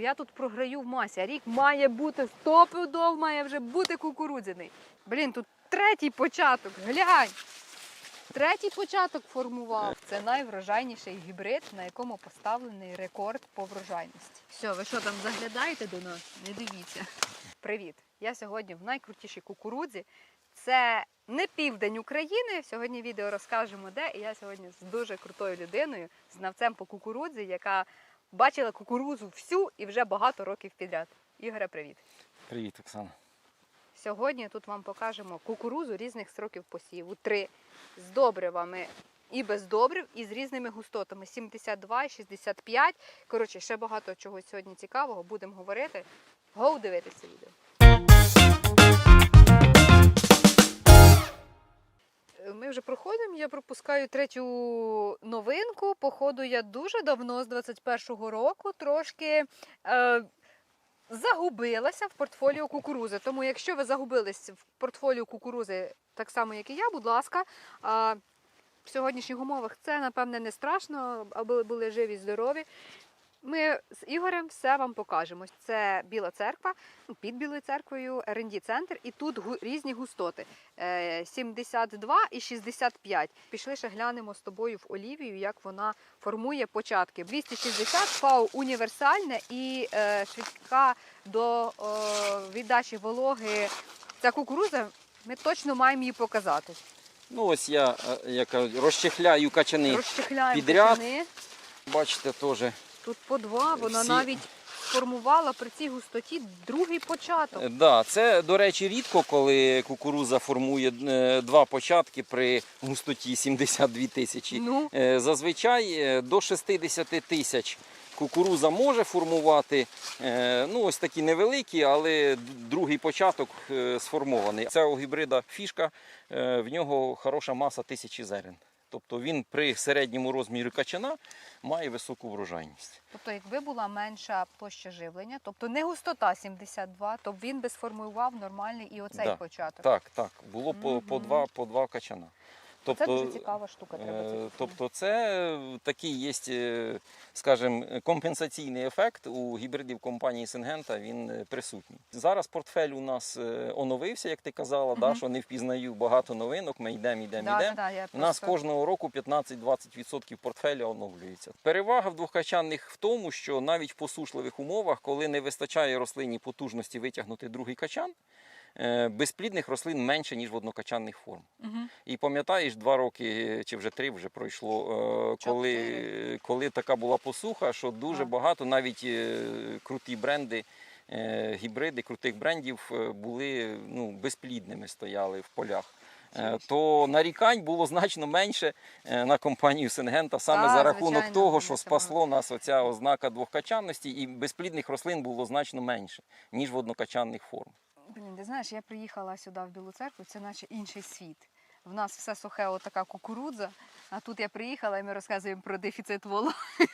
Я тут програю в масі, а рік має бути стопудов, має вже бути кукурудзяний. Блін, тут третій початок, глянь. Третій початок формував. Це найврожайніший гібрид, на якому поставлений рекорд по врожайності. Все, ви що там заглядаєте до нас? Не дивіться. Привіт! Я сьогодні в найкрутішій кукурудзі. Це не південь України. Сьогодні відео розкажемо де. І я сьогодні з дуже крутою людиною, знавцем по кукурудзі, яка бачила кукурузу всю і вже багато років підряд. Ігоре, привіт! Привіт, Оксана. Сьогодні тут вам покажемо кукурузу різних сроків посіву. Три з добривами і без добрив, і з різними густотами 72 65. Коротше, ще багато чого сьогодні цікавого. Будемо говорити. Гоу дивитися відео. Я пропускаю третю новинку. Походу, я дуже давно, з 21-го року, трошки. Е, загубилася в портфоліо кукурузи. Тому, якщо ви загубились в портфоліо кукурузи так само, як і я, будь ласка, е, в сьогоднішніх умовах це, напевне, не страшно, аби були живі, здорові. Ми з Ігорем все вам покажемо. Це Біла церква, ну, під Білою церквою, rd центр, і тут гу- різні густоти: Е, 72 і 65. Пішли ще глянемо з тобою в Олівію, як вона формує початки. 260 фау універсальне і е, швидка до е, віддачі вологи. Ця кукуруза, ми точно маємо її показати. Ну ось я е, як кажуть, розчехляю качани. Розчехляємо підряд. качани. Бачите, теж. Тут по два, вона Всі- навіть сформувала при цій густоті другий початок. Е, Да, це, до речі, рідко, коли кукуруза формує е, два початки при густоті 72 тисячі. Ну, Е, Зазвичай до 60 тисяч кукуруза може формувати. Ну, ось такі невеликі, але другий початок сформований. Це у гібрида фішка, в нього хороша маса тисячі зерен. Тобто він при середньому розмірі качана має високу врожайність. тобто, якби була менша площа живлення, тобто не густота 72, то б він би сформував нормальний і оцей Да. початок. Так, так. Було по, по, два, по два качана. Це дуже цікава штука, треба це. Е, Тобто це такий є, е, скажімо, компенсаційний ефект у гібридів компанії Сингента, він е, присутній. Зараз портфель у нас оновився, як ти казала, да, що не впізнаю багато новинок, ми йдемо, йдемо, Да, да, йдемо. да, я У нас просто- кожного року 15-20% портфеля оновлюється. Перевага в двохкачанних в тому, що навіть в посушливих умовах, коли не вистачає рослині потужності витягнути другий качан, безплідних рослин менше, ніж в однокачанних форм. Мгм. І пам'ятаєш, два роки чи вже три вже пройшло, е, коли, коли така була посуха, що дуже А. багато навіть е, круті бренди, е, гібриди крутих брендів е, були ну, безплідними, стояли в полях. Е, То нарікань було значно менше е, на компанію Сингента саме Так, за рахунок звичайно, того, що спасло нас оця ознака двохкачанності, і безплідних рослин було значно менше, ніж в однокачанних форм. Блін, ти знаєш, я приїхала сюди в Білу церкву, це наче інший світ. В нас все сухе, отака кукурудза, а тут я приїхала і ми розказуємо про дефіцит вологи.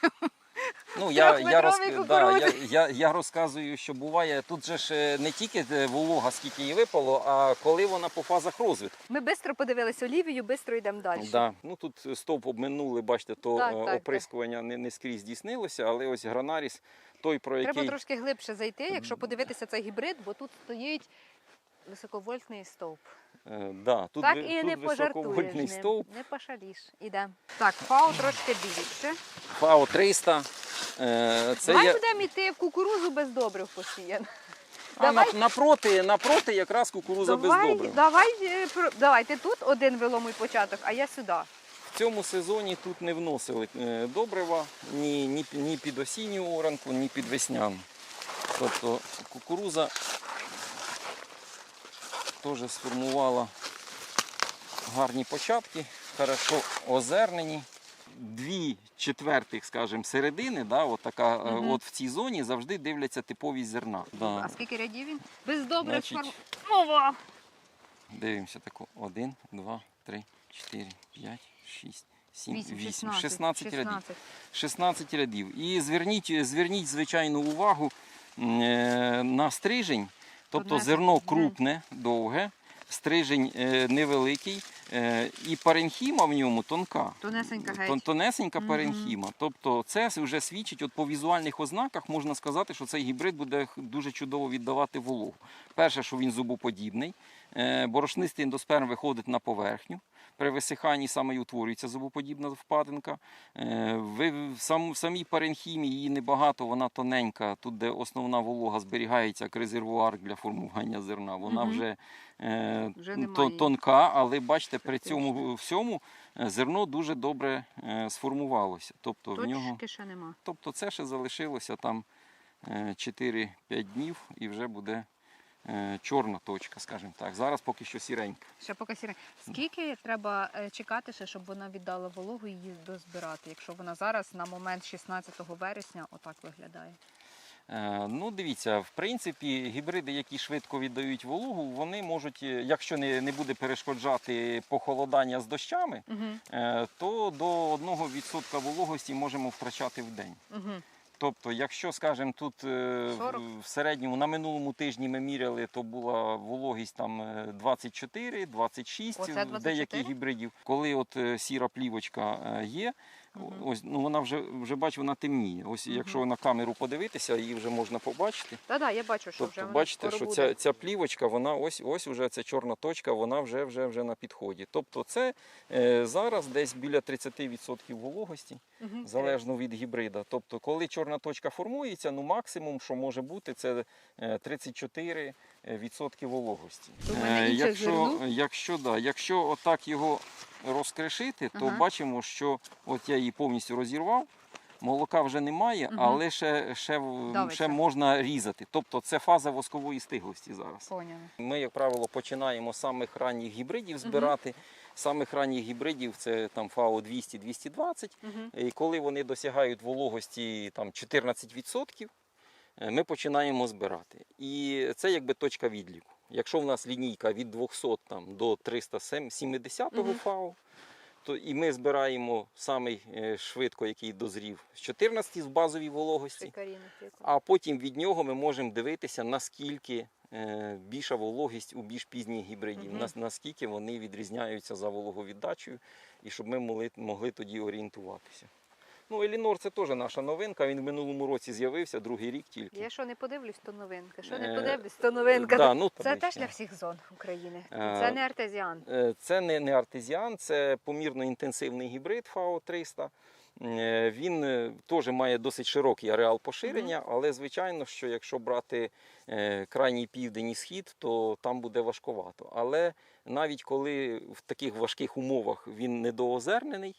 Ну, я, я, роз... Да, я, я, я розказую, що буває, тут же ж е, не тільки е, волога, скільки її випало, а коли вона по фазах розвитку. Ми швидко подивилися Олівію, швидко йдемо далі. Да. Ну, тут стовп обминули, бачите, то Так, е, так, так. оприскування не, не скрізь здійснилося, але ось гранаріс, той, про який... Треба трошки глибше зайти, якщо подивитися цей гібрид, бо тут стоїть високовольтний стовп. Е, да, тут, так ви- і тут не пожартуєш ним, стовп, не пошаліш. Ідемо. Так, фау трошки більше. ФАО 300. Е, це Давай є... будемо йти в кукурузу без добрив посіяно. а, давай. напроти, напроти якраз кукуруза без добрив. давай, е, давай, ти тут один виломуй початок, а я сюди. В цьому сезоні тут не вносили е, добрива ні, ні, ні під осінню оранку, ні під весняну. Тобто кукуруза теж сформувала гарні початки, хорошо озернені. Дві четвертих, скажімо, середини, да, от така, Мгм. от в цій зоні завжди дивляться типовість зерна. Да. А скільки рядів він? Без добрив Значить, формова. Дивимося таку. Один, два, три, чотири, п'ять, шість, сім, Вісім, вісім. 16, 16 рядів. 16. 16 рядів. І зверніть, зверніть звичайну увагу е, на стрижень. Тобто зерно крупне, довге, стрижень е, невеликий. Е, І паренхіма в ньому тонка. Тонесенька геть. Тонесенька паренхіма. Тобто це вже свідчить от по візуальних ознаках, можна сказати, що цей гібрид буде дуже чудово віддавати вологу. Перше, що він зубоподібний, е, борошнистий ендосперм виходить на поверхню. При висиханні саме і утворюється зубоподібна впадинка. Е, в самій паренхімі її небагато, вона тоненька. Тут, де основна волога зберігається як резервуар для формування зерна. Вона Мгм. вже, е, Вже тонка, але бачите, при цьому всьому е, зерно дуже добре сформувалося. Тобто, в нього, ще нема. тобто це ще залишилося там е, 4-5 днів і вже буде чорна точка, скажімо так. Зараз поки що сіренька. Ще поки сіре. Скільки треба е, чекати ще, щоб вона віддала вологу і її дозбирати, якщо вона зараз на момент 16 вересня отак виглядає? Е, Ну, дивіться, в принципі, гібриди, які швидко віддають вологу, вони можуть, е, якщо не, не буде перешкоджати похолодання з дощами, Угу. е, то до 1% вологості можемо втрачати в день. Угу. Тобто, якщо, скажімо, тут е, 40? в- в середньому на минулому тижні ми міряли, то була вологість там е, 24, 26 24? деяких гібридів. Коли от е, сіра плівочка е, є, Мгм. ось ну вона вже вже бачу, вона темніє. Ось Мгм. якщо на камеру подивитися, її вже можна побачити. Так-так, я бачу, що Тобто, вона бачите, що буде. ця, ця плівочка, вона ось ось уже ця чорна точка, вона вже вже вже на підході. Тобто, це е, зараз десь біля 30% вологості Залежно від гібрида. Тобто, коли чорна точка формується, ну максимум, що може бути, це е, 34% вологості. То в мене Е, Якщо, якщо, да, якщо отак його розкришити, то Ага. бачимо, що от я її повністю розірвав. Молока вже немає, Мгм. але ще, ще, ще можна різати. Тобто це фаза воскової стиглості зараз. Поняла. Ми, як правило, починаємо з самих ранніх гібридів збирати. Самих ранніх гібридів це там ФАО 200-220. Угу. І коли вони досягають вологості там 14%, е, ми починаємо збирати. І це якби точка відліку. Якщо в нас лінійка від 200 там, до 370 угу. ФАО, то і ми збираємо самий е, швидко, який дозрів з 14 з базовій вологості. А потім від нього ми можемо дивитися, наскільки е, більша вологість у більш пізніх гібридів, угу. наскільки вони відрізняються за вологовіддачею, і щоб ми могли, могли тоді орієнтуватися. Ну, Елінор це теж наша новинка. Він в минулому році з'явився, другий рік тільки. Я що не подивлюсь, то новинка. Що Е, не подивлюсь, то новинка. Да, ну, Це теж для всіх зон України. Е, Це не артезіан. Е, Це не, не артезіан, це помірно інтенсивний гібрид ФАО 300. Е, Він е, теж має досить широкий ареал поширення, але звичайно, що якщо брати е, крайній південь і схід, то там буде важковато. Але навіть коли в таких важких умовах він недоозернений.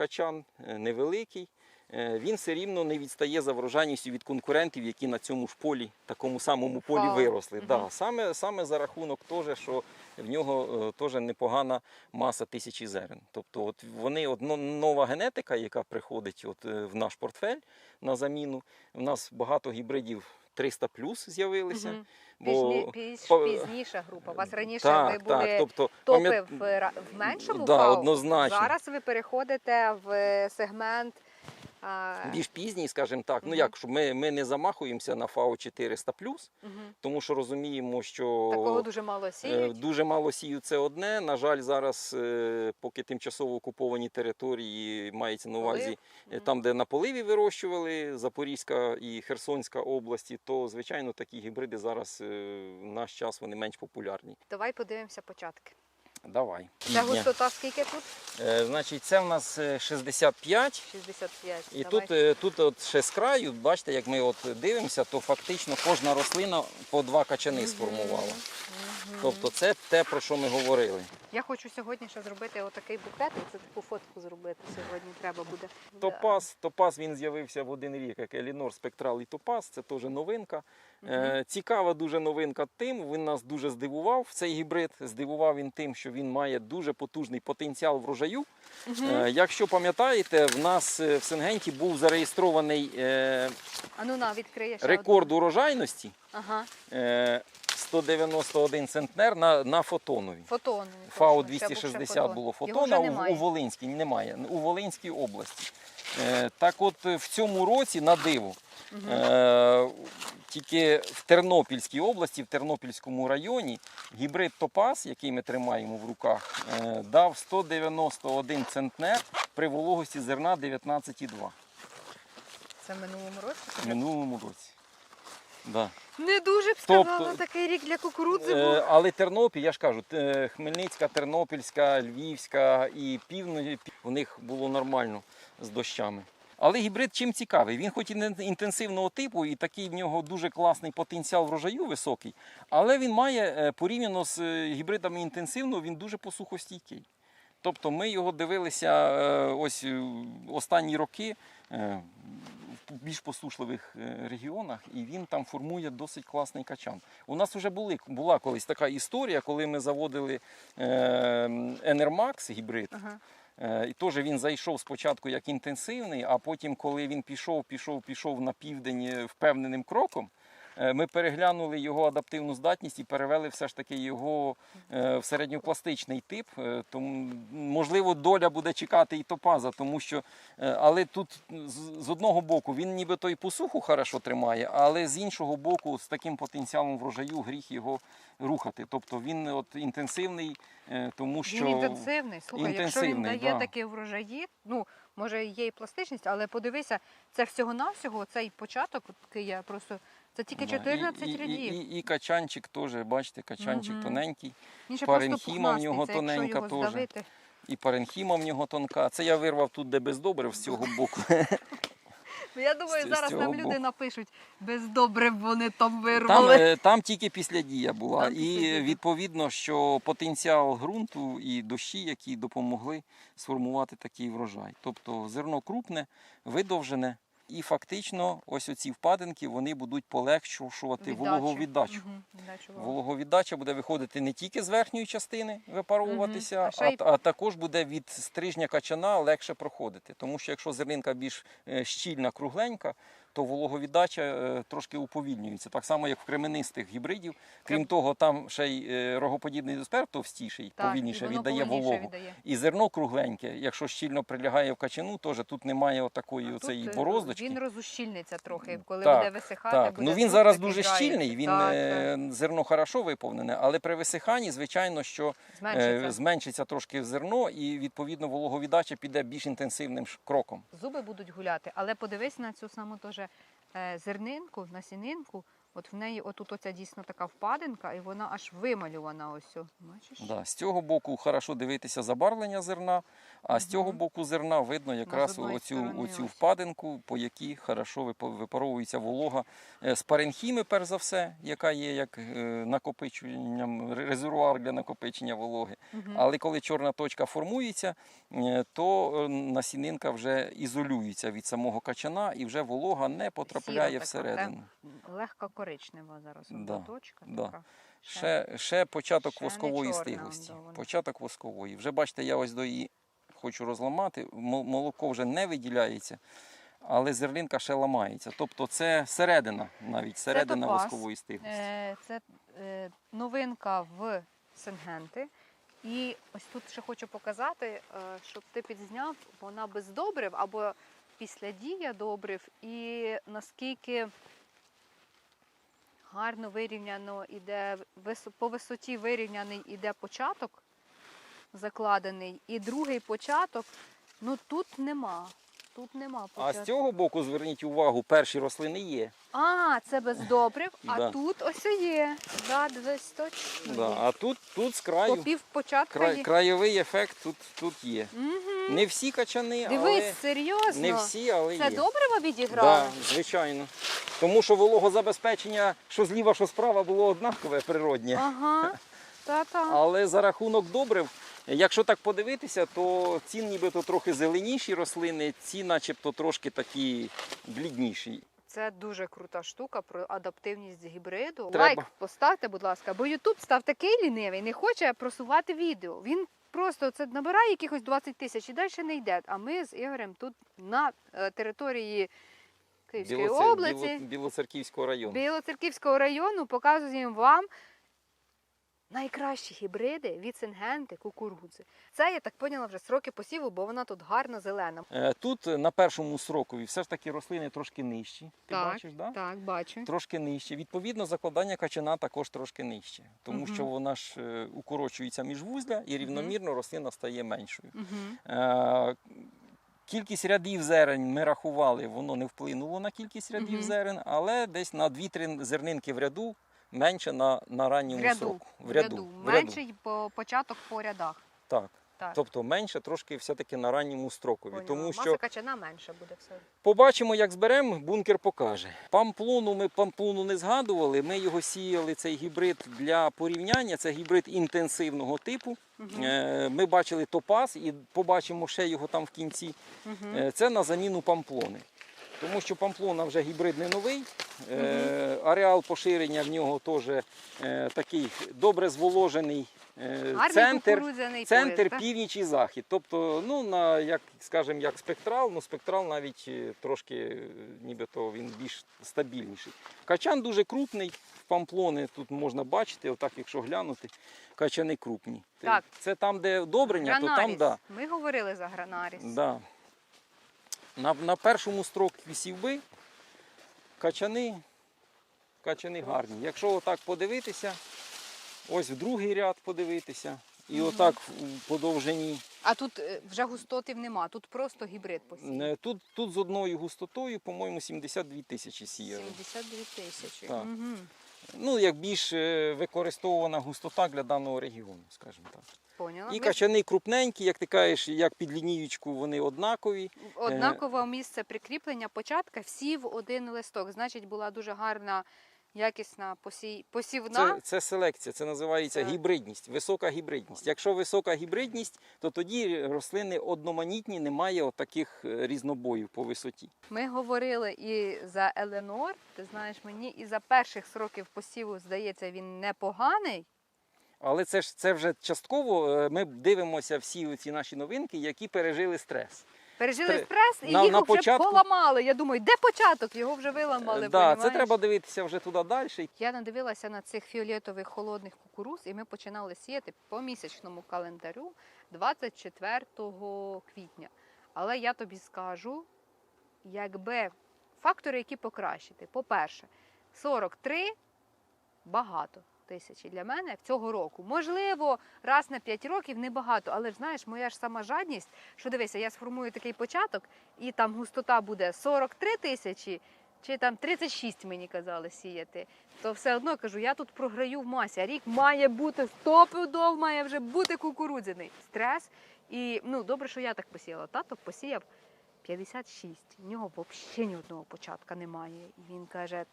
Качан е, невеликий, е, він все рівно не відстає за врожайністю від конкурентів, які на цьому ж полі, такому самому полі виросли. Мгм. Да, саме, саме за рахунок того, що в нього е, теж непогана маса тисячі зерен. Тобто, от вони от нова генетика, яка приходить от, в наш портфель на заміну. У нас багато гібридів 300 плюс з'явилися. Угу. Бо Пізні, піз- по- пізніша група. У вас раніше так, ви були так, тобто, топи пам'ят- в, в меншому Да, фау. однозначно. Зараз ви переходите в сегмент а, більш пізній, скажімо так. Ну як, щоб ми, ми не замахуємося на ФАО 400 мгм. тому що розуміємо, що такого дуже мало Е, сіють. Дуже мало сію це одне. На жаль, зараз, е, поки тимчасово окуповані території мається на увазі, Полив? е, там, де на поливі вирощували Запорізька і Херсонська області, то звичайно такі гібриди зараз в наш час вони менш популярні. Давай подивимося початки. Давай. Ця густота скільки тут? Е, Значить, це в нас е, 65. 65. І Давай. тут, е, тут от ще з краю, бачите, як ми от дивимося, то фактично кожна рослина по два качани сформувала. Угу. Тобто це те, про що ми говорили. Я хочу сьогодні ще зробити отакий букет, це таку фотку зробити сьогодні треба буде. Топаз, топаз він з'явився в один рік, як Елінор Спектрал і Топаз, це теж новинка. Е, цікава дуже новинка тим, він нас дуже здивував, цей гібрид. Здивував він тим, що він має дуже потужний потенціал врожаю. Е, якщо пам'ятаєте, в нас е, в Сенгенті був зареєстрований А ну на, ще рекорд одну. урожайності Ага, 191 центнер на, на фотонові. фотон. ФАО точно, ще був ще 260 було фотона, у, у Волинській немає, у Волинській області. Е, так от е, в цьому році на диво. Е, тільки в Тернопільській області, в Тернопільському районі, гібрид Топас, який ми тримаємо в руках, е, дав 191 центнер при вологості зерна 19,2 Це в минулому році. в минулому році. Да. Не дуже б Тобто- такий рік для кукурудзи Е. Але Тернопіль, я ж кажу, те- Хмельницька, Тернопільська, Львівська і півночі, у них було нормально з дощами. Але гібрид чим цікавий? Він хоч і не інтенсивного типу, і такий в нього дуже класний потенціал врожаю високий, але він має е, порівняно з е, гібридами інтенсивного, він дуже посухостійкий. Тобто ми його дивилися е, ось е, останні роки е, більш посушливих е, регіонах, і він там формує досить класний качан. У нас вже були, була колись така історія, коли ми заводили Енермакс гібрид. Ага. Е, І теж він зайшов спочатку як інтенсивний, а потім, коли він пішов, пішов, пішов на південь е, впевненим кроком, ми переглянули його адаптивну здатність і перевели все ж таки його е, в середньопластичний тип. Е, Тому, можливо, доля буде чекати і топаза, тому що, е, але тут з- одного боку він ніби той посуху хорошо тримає, але з іншого боку, з таким потенціалом врожаю гріх його рухати. Тобто він от інтенсивний, е, тому що Він інтенсивний. Слухай, якщо він дає да. такі врожаї, ну може є і пластичність, але подивися, це всього-навсього цей початок, який я просто це тільки Да, 14 і, і, рядів. І, і, і качанчик теж, бачите, качанчик Мгм. тоненький, Він ще паренхіма в пухнастий, нього це якщо тоненька його теж. здавити. і паренхіма в нього тонка. Це я вирвав тут, де без добрив з цього боку. Ну, Я думаю, з зараз цього нам люди боку. напишуть без добре вони там Там, вирвали. е, там тільки після дія була. Там після і дія. відповідно, що потенціал ґрунту і дощі, які допомогли сформувати такий врожай. Тобто зерно крупне, видовжене. І фактично, ось оці впадинки вони будуть полегшувати вологовіддачу. Угу. Вологовіддача буде виходити не тільки з верхньої частини випаровуватися, угу. А а, й- а також буде від стрижня качана легше проходити. Тому що якщо зернинка більш е, щільна, кругленька, то вологовіддача е, трошки уповільнюється. Так само, як в кременистих гібридів. Крім того, там ще й е, рогоподібний дисперт товстіший, Так, повільніше віддає вологу. віддає. І зерно кругленьке, якщо щільно прилягає в качану, теж тут немає отакої тут, е, бороздочки. Він розущільниться трохи, коли Так, буде висихати. Так, буде ну він зараз дуже щільний, він Так, зерно хорошо виповнене, але при висиханні, звичайно, що зменшиться. зменшиться трошки зерно, і відповідно вологовіддача піде більш інтенсивним кроком. Зуби будуть гуляти, але подивись на цю саму теж е, зернинку, насінинку. От в неї отут оця дійсно така впадинка, і вона аж вималювана ось. Бачиш? Да. З цього боку хорошо дивитися забарвлення зерна, а з цього боку зерна видно якраз оцю, оцю впадинку, по якій хорошо випаровується волога Е, з паренхіми, перш за все, яка є як е, накопиченням, резервуар для накопичення вологи. Мгм. Але коли чорна точка формується, е, то насінинка вже ізолюється від самого качана і вже волога не потрапляє така, всередину. Легко коричнева зараз Да, точка. да. Така. Ще, ще початок ще воскової стиглості. Початок воскової. Вже бачите, я ось до її хочу розламати. Молоко вже не виділяється, але зерлинка ще ламається. Тобто це середина, навіть середина топаз. воскової стиглості. Е, Це е, новинка в Сенгенти. І ось тут ще хочу показати, е, щоб ти підзняв, вона без добрив або після дія добрив, і наскільки гарно вирівняно іде по висоті вирівняний іде початок закладений, і другий початок, ну тут нема. Тут нема А з цього боку, зверніть увагу, перші рослини є. А, це без добрив, а Да. тут ось є. Да, десь точно. Да. є. А тут, тут з краю пів початка край, є. краєвий ефект тут, тут є. Мгм. Не всі качани, Дивись, але серйозно. не всі, але Це є. добриво відіграло? Да, звичайно. Тому що вологозабезпечення, що зліва, що справа, було однакове природнє. Ага. Та-та. Але за рахунок добрив, якщо так подивитися, то ці нібито трохи зеленіші рослини, ці начебто трошки такі блідніші. Це дуже крута штука про адаптивність гібриду. Треба. Лайк поставте, будь ласка, бо Ютуб став такий лінивий, не хоче просувати відео. Він просто це набирає якихось 20 тисяч і далі не йде. А ми з Ігорем тут на е, території Київської Білоцер- області. Біло- Білоцерківського району. Білоцерківського району показуємо вам найкращі гібриди від сингенти кукурудзи. Це я так поняла вже сроки посіву, бо вона тут гарно зелена. Е, Тут е, на першому срокові все ж таки рослини трошки нижчі. Ти бачиш, да? так, бачу. Трошки нижче. Відповідно, закладання качана також трошки нижче, тому Мгм. що вона ж е, укорочується міжвузля і рівномірно рослина стає меншою. Угу. Е, Кількість рядів зерен ми рахували, воно не вплинуло на кількість рядів Мгм. зерен, але десь на 2-3 зернинки в ряду менше на, на ранньому В ряду, сроку. в ряду. в ряду. Менший по початок по рядах. Так. Так. Тобто менше трошки все-таки на ранньому строкові. Поняла. Тому Маса що качана менше буде все. Побачимо, як зберемо, бункер покаже. Памплону ми памплону не згадували. Ми його сіяли, цей гібрид для порівняння. Це гібрид інтенсивного типу. Е, Ми бачили топаз і побачимо ще його там в кінці. Е, Це на заміну памплони. Тому що памплона вже гібрид не новий. Е, Ареал поширення в нього теж е, такий добре зволожений е, Гарний центр. кукурудзяний Центр, пояс, так? північ і захід. Тобто, ну, на, як, скажімо, як спектрал, ну спектрал навіть е, трошки, е, нібито він більш стабільніший. Качан дуже крупний, памплони тут можна бачити, отак, якщо глянути, качани крупні. Так. Це там, де одобрення, то там Гранаріс. да. Ми говорили за гранаріс. Да. На, на першому строкі сівби качани, качани гарні. Якщо отак подивитися, ось в другий ряд подивитися, і отак в- по довжині. А тут е, вже густотів нема, тут просто гібрид посів. Тут, тут з одною густотою, по-моєму, 72 тисячі сіяли. 72 тисячі. Так. Угу. Ну, як більш е, використовувана густота для даного регіону, скажімо так. Поняла. І качани крупненькі, як ти кажеш, як під лінієчку, вони однакові. Однакове місце прикріплення початка всі в один листок. Значить, була дуже гарна, якісна посій... посівна. Це, це селекція, це називається Так. гібридність, висока гібридність. Якщо висока гібридність, то тоді рослини одноманітні, немає отаких е, різнобоїв по висоті. Ми говорили і за Еленор, ти знаєш мені, і за перших сроків посіву, здається, він непоганий. Але це ж це вже частково. е, Ми дивимося всі ці наші новинки, які пережили стрес. Пережили стрес і на- їх на вже початку- поламали. Я думаю, де початок? Його вже виламали. Е, да, це треба дивитися вже туди далі. Я надивилася на цих фіолетових холодних кукуруз, і ми починали сіяти по місячному календарю 24 квітня. Але я тобі скажу, якби фактори, які покращити. По-перше, 43 багато тисячі для мене цього року. Можливо, раз на 5 років небагато, але ж знаєш, моя ж сама жадність, що дивися, я сформую такий початок, і там густота буде 43 тисячі, чи там 36 мені казали сіяти, то все одно кажу, я тут програю в масі. А рік має бути стопудов, має вже бути кукурудзяний. Стрес. І ну добре, що я так посіяла. Тато посіяв 56. В нього взагалі ні одного початка немає. І він каже: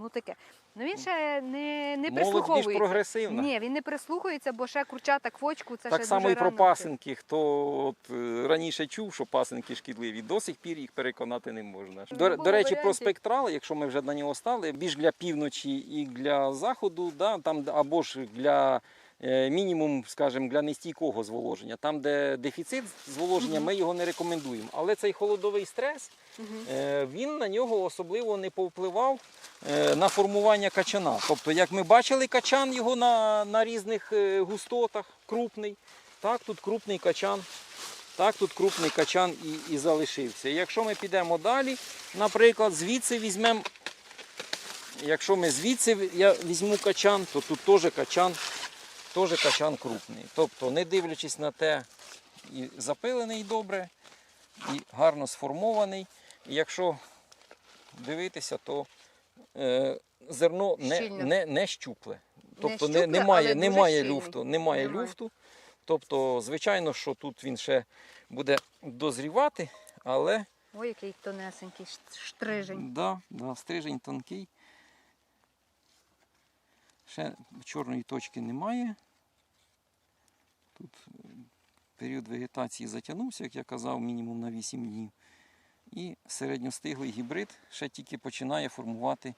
ну таке. Ну він ще не, не Молодь більш прислуховується. прогресивна. Ні, він не прислухається, бо ще курчата квочку, це так ще само дуже і про рано. пасинки. Хто от, е, раніше чув, що пасинки шкідливі, до сих пір їх переконати не можна. Ну, До, було до речі, про варіантів. спектрал, якщо ми вже на нього стали, більш для півночі і для заходу, да, там, або ж для мінімум, скажімо, для нестійкого зволоження. Там, де дефіцит зволоження, ми його не рекомендуємо. Але цей холодовий стрес, Е, він на нього особливо не повпливав е, на формування качана. Тобто, як ми бачили качан його на, на різних е, густотах, крупний, так тут крупний качан, так тут крупний качан і, і залишився. Якщо ми підемо далі, наприклад, звідси візьмемо, якщо ми звідси я візьму качан, то тут теж качан, теж качан крупний. Тобто, не дивлячись на те, і запилений добре, і гарно сформований. І якщо дивитися, то е, зерно не, не, не щупле. Тобто щупле, не, немає, немає люфту. Немає Немає. люфту. Тобто, звичайно, що тут він ще буде дозрівати, але Ой, який тонесенький штрижень. да, да, стрижень тонкий. Ще чорної точки немає. Тут е, період вегетації затягнувся, як я казав, мінімум на 8 днів. І середньостиглий гібрид ще тільки починає формувати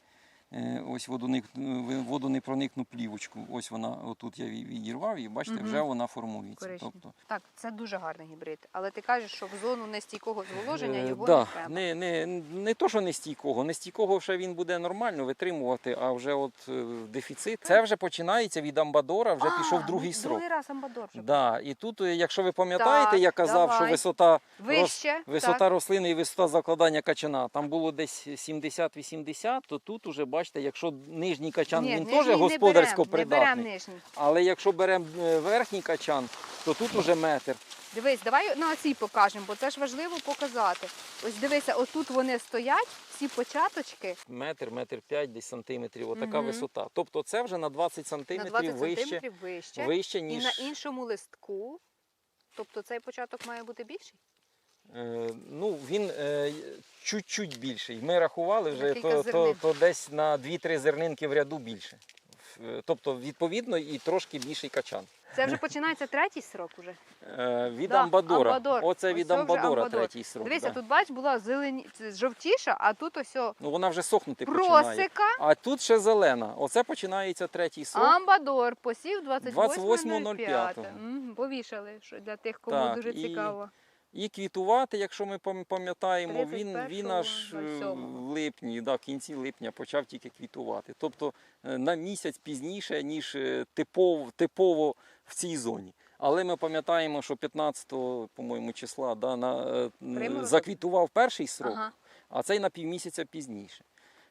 ось водоник, е, водонепроникну плівочку. Ось вона, отут я відірвав і бачите, Мгм. вже вона формується. Коричневий. Тобто, Так, це дуже гарний гібрид. Але ти кажеш, що в зону нестійкого зволоження Е, його да, не треба. Не, не, не то, що не стійкого. Не стійкого ще він буде нормально витримувати, а вже от е, дефіцит. Це вже починається від амбадора, вже А, пішов другий ну, срок. Другий раз амбадор вже. Да, і тут, е, якщо ви пам'ятаєте, Так, я казав, що висота, Вище. висота так. рослини і висота закладання качана там було десь 70-80, то тут уже бачите, якщо нижній качан Ні, він нижній теж не господарсько берем, Не придатний. нижній. Але якщо беремо е, верхній качан, то тут уже метр. Дивись, давай на оцій покажемо, бо це ж важливо показати. Ось дивися, отут вони стоять, ці початочки Метр, метр п'ять, десь сантиметрів, отака Мгм. висота. Тобто це вже на 20 на 20 вище, сантиметрів вище. вище, І ніж на іншому листку. Тобто цей початок має бути більший? Е, ну, він е, чуть-чуть більший. Ми рахували вже, то, то, то десь на 2-3 зернинки в ряду більше. Е, Тобто, відповідно, і трошки більший качан. Це вже починається третій срок уже. Е, від Да, амбадора. амбадор. Оце від вже амбадора амбадор. третій срок. Дивися, да. тут бач, була зелені... жовтіша, а тут ось о Ну, вона вже сохнути починає. А тут ще зелена. Оце починається третій срок. Амбадор посів 28.05. 28.05. Мгм, Повішали, що для тих, кому Так, дуже цікаво. І квітувати, якщо ми пам- пам'ятаємо, він, він аж е, 31.07. в липні, да, в кінці липня почав тільки квітувати. Тобто е, на місяць пізніше, ніж е, типово, типово в цій зоні. Але ми пам'ятаємо, що 15 по-моєму, числа да, на, Приморозок. заквітував перший срок, Ага. а цей на півмісяця пізніше.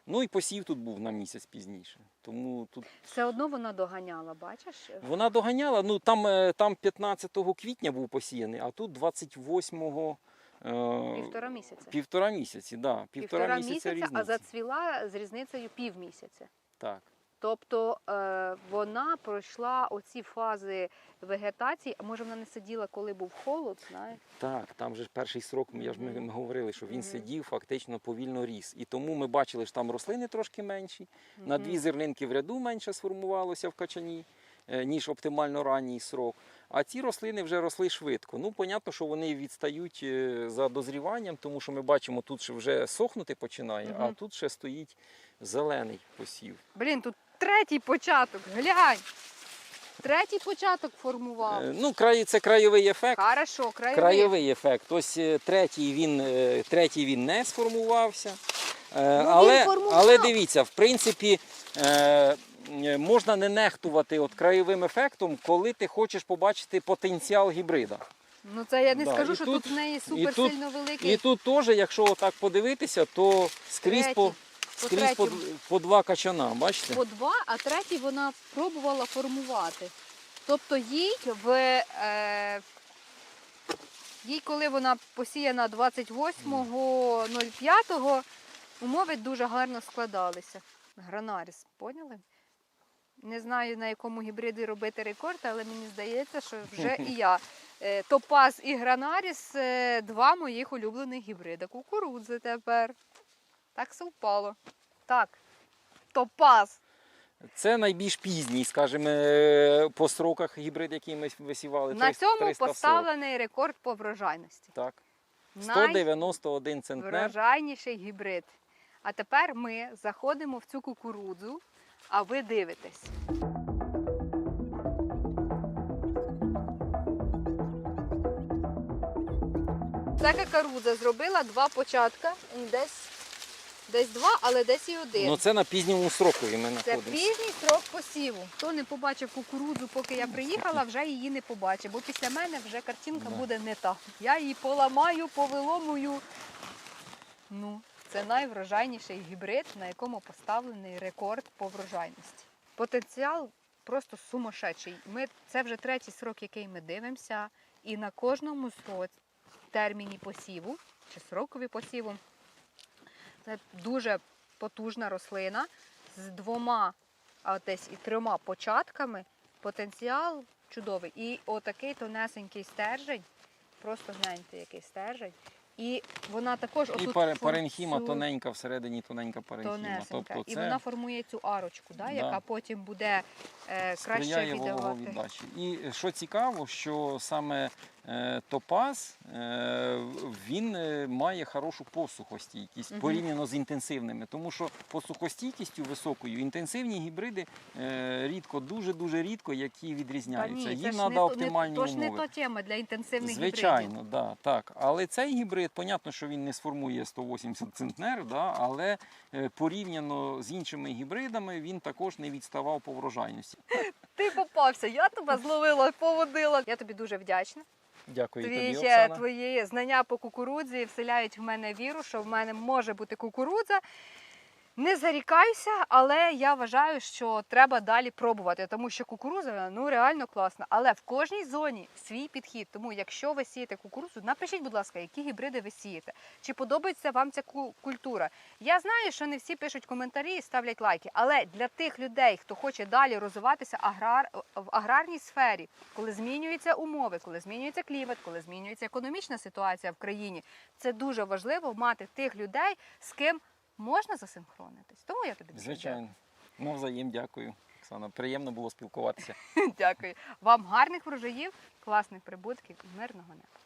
Ну і посів тут був на місяць пізніше. Тому тут Все одно вона доганяла, бачиш? вона доганяла. Ну там, е, там 15 квітня був посіяний, а тут 28 е, Півтора місяця. Півтора місяці, да. Півтора, Півтора місяця, місяця, а зацвіла з різницею півмісяця. Так. Тобто е, вона пройшла оці фази вегетації, а може вона не сиділа, коли був холод, знаєш? так, там же ж перший срок, я ж ми, ми говорили, що він Мгм. сидів, фактично повільно ріс. І тому ми бачили, що там рослини трошки менші, на дві зернинки в ряду менше сформувалося в качані, е, ніж оптимально ранній срок. А ці рослини вже росли швидко. Ну, понятно, що вони відстають е, за дозріванням, тому що ми бачимо, тут вже сохнути починає, а тут ще стоїть зелений посів. Блін, тут третій початок, глянь! Третій початок формував. Е, Ну, край, це краєвий ефект. Хорошо, краєвий. Краєвий ефект. Ось е, третій він, е, третій він не сформувався. Ну, але, він формував. але дивіться, в принципі, можна не нехтувати от краєвим ефектом, коли ти хочеш побачити потенціал гібрида. Ну це я не Да, скажу, і що тут- тут в неї супер тут- сильно великий. І тут теж, якщо отак подивитися, то скрізь, Третій. По скрізь по, по два качана, бачите? по два, а третій вона пробувала формувати. Тобто їй в е, їй, коли вона посіяна 28.05, умови дуже гарно складалися. Гранаріс, поняли? Не знаю, на якому гібриді робити рекорд, але мені здається, що вже і я. Е, Топаз і Гранаріс е, два моїх улюблених гібрида. Кукурудзи тепер. Так совпало. Так. Топаз. Це найбільш пізній, скажімо, е, по сроках гібрид, який ми висівали. На цьому 340. поставлений рекорд по врожайності. Так. 191 центнер. Найврожайніший гібрид. А тепер ми заходимо в цю кукурудзу, а ви дивитесь. Ця кукурудза зробила два початка, і десь, десь два, але десь і один. Ну це на пізньому срокові ми Це знаходимося. пізній срок посіву. Хто не побачив кукурудзу, поки я приїхала, вже її не побачить, бо після мене вже картинка Да. буде не та. Я її поламаю, повиломую. Ну, це найврожайніший гібрид, на якому поставлений рекорд по врожайності. Потенціал просто сумасшедший. Ми, це вже третій срок, який ми дивимося, і на кожному сро- терміні посіву чи срокові посіву це дуже потужна рослина з двома, а десь і трьома початками. Потенціал чудовий. І отакий тонесенький стержень. Просто гляньте, який стержень. І вона також І отут паре- паренхіма цю тоненька, всередині тоненька паренхіма. тонесенька. Тобто І це вона формує цю арочку, да, Да. яка потім буде е, краще сприяє віддавати. вологовіддачі. І що цікаво, що саме топаз е, він е, має хорошу посухостійкість порівняно з інтенсивними, тому що посухостійкістю високою інтенсивні гібриди е, рідко, дуже дуже рідко, які Та відрізняються. ні, Їм треба то- не, оптимальні то ж не то тема для інтенсивних гібридів. Звичайно, да, так. Але цей гібрид, понятно, що він не сформує 180 центнер, да, але е, порівняно з іншими гібридами він також не відставав по врожайності. Ти попався, я тебе зловила, поводила. Я тобі дуже вдячна. Дякую Твій, тобі, Оксана. твої знання по кукурудзі вселяють в мене віру, що в мене може бути кукурудза. Не зарікаюся, але я вважаю, що треба далі пробувати, тому що кукурудза ну реально класна. Але в кожній зоні свій підхід. Тому, якщо ви сієте кукурудзу, напишіть, будь ласка, які гібриди ви сієте. Чи подобається вам ця культура? Я знаю, що не всі пишуть коментарі і ставлять лайки, але для тих людей, хто хоче далі розвиватися аграр в аграрній сфері, коли змінюються умови, коли змінюється клімат, коли змінюється економічна ситуація в країні, це дуже важливо мати тих людей, з ким можна засинхронитись. Тому я тобі Звичайно. Ну, взаєм дякую. Оксана, приємно було спілкуватися. Дякую. Вам гарних врожаїв, класних прибутків і мирного неба.